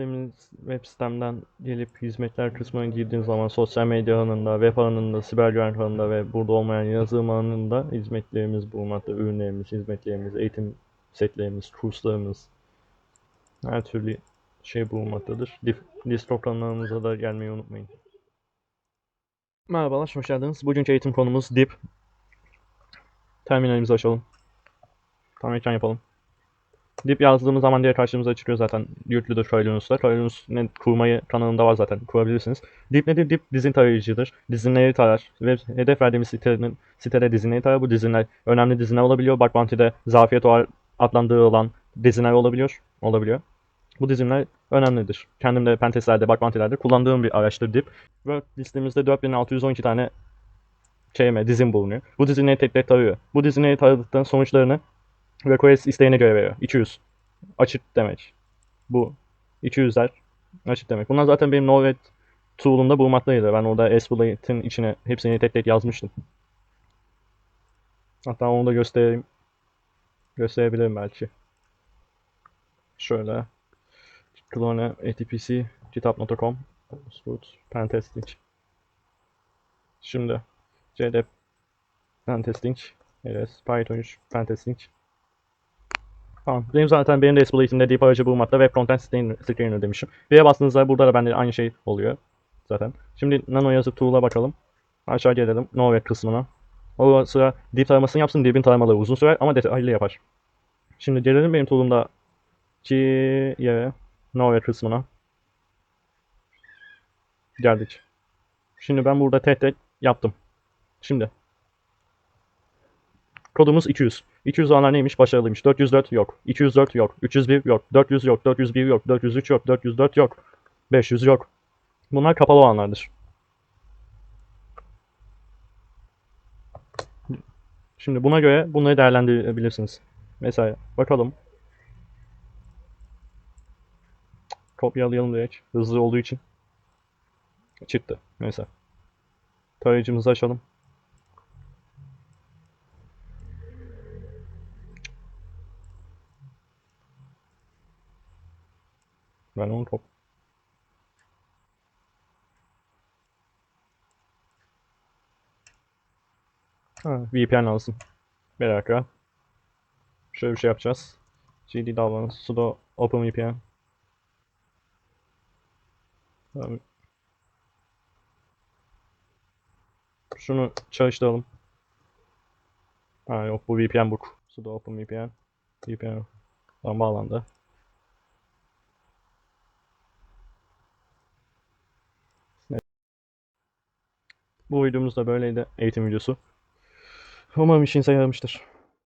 sitemiz web sitemden gelip hizmetler kısmına girdiğiniz zaman sosyal medya alanında, web alanında, siber güvenlik alanında ve burada olmayan yazılım alanında hizmetlerimiz bulunmakta. Ürünlerimiz, hizmetlerimiz, eğitim setlerimiz, kurslarımız her türlü şey bulunmaktadır. Discord kanalımıza da gelmeyi unutmayın. Merhabalar, hoş geldiniz. Bugünkü eğitim konumuz dip. Terminalimizi açalım. Tam ekran yapalım. Dip yazdığımız zaman diye karşımıza çıkıyor zaten yüklüdür Kalilinus'ta. Kalilinus ne kurmayı kanalında var zaten kurabilirsiniz. Dip nedir? Dip dizin tarayıcıdır. Dizinleri tarar ve hedef verdiğimiz sitenin, sitede dizinleri tarar. Bu dizinler önemli dizinler olabiliyor. Bug Bounty'de zafiyet adlandırılan dizinler olabiliyor. Olabiliyor. Bu dizinler önemlidir. Kendim de pentestlerde, bug bounty'lerde kullandığım bir araçtır dip. Word listemizde 4612 tane kelime, dizin bulunuyor. Bu dizinleri tek tek tarıyor. Bu dizinleri taradıktan sonuçlarını request isteğine göre veriyor. 200. Açık demek. Bu. 200'ler açık demek. Bunlar zaten benim Node tool'umda bulunmaktaydı. Ben orada SBlade'in içine hepsini tek tek yazmıştım. Hatta onu da göstereyim. Gösterebilirim belki. Şöyle. Clone ATPC kitap.com Root Pentesting. Şimdi CD Pentesting LS Python 3 Pentesting Tamam. Benim zaten benim de Exploit'imde deep aracı bulmakta ve frontend screener, demişim. B'ye bastığınızda burada da bende aynı şey oluyor zaten. Şimdi nano yazıp tool'a bakalım. Aşağı gelelim. Node kısmına. O sıra deep taramasını yapsın. Deep'in taramaları uzun sürer ama detaylı yapar. Şimdi gelelim benim tool'umda ki yere Node kısmına. Geldik. Şimdi ben burada tek tek yaptım. Şimdi. Kodumuz 200. 200 olanlar neymiş? Başarılıymış. 404 yok. 204 yok. 301 yok. 400 yok. 401 yok. 403 yok. 404 yok. 500 yok. Bunlar kapalı olanlardır. Şimdi buna göre bunları değerlendirebilirsiniz. Mesela bakalım. Kopyalayalım direkt. Hızlı olduğu için. Çıktı. Neyse. Tarayıcımızı açalım. Ben onu top. Ha, VPN lazım. Bir dakika. Şöyle bir şey yapacağız. GD davranış sudo OpenVPN. Abi. Şunu çalıştıralım. Ha yok bu VPN book. Sudo OpenVPN. VPN. Tamam bağlandı. Bu videomuz da böyleydi. Eğitim videosu. Umarım işinize yaramıştır.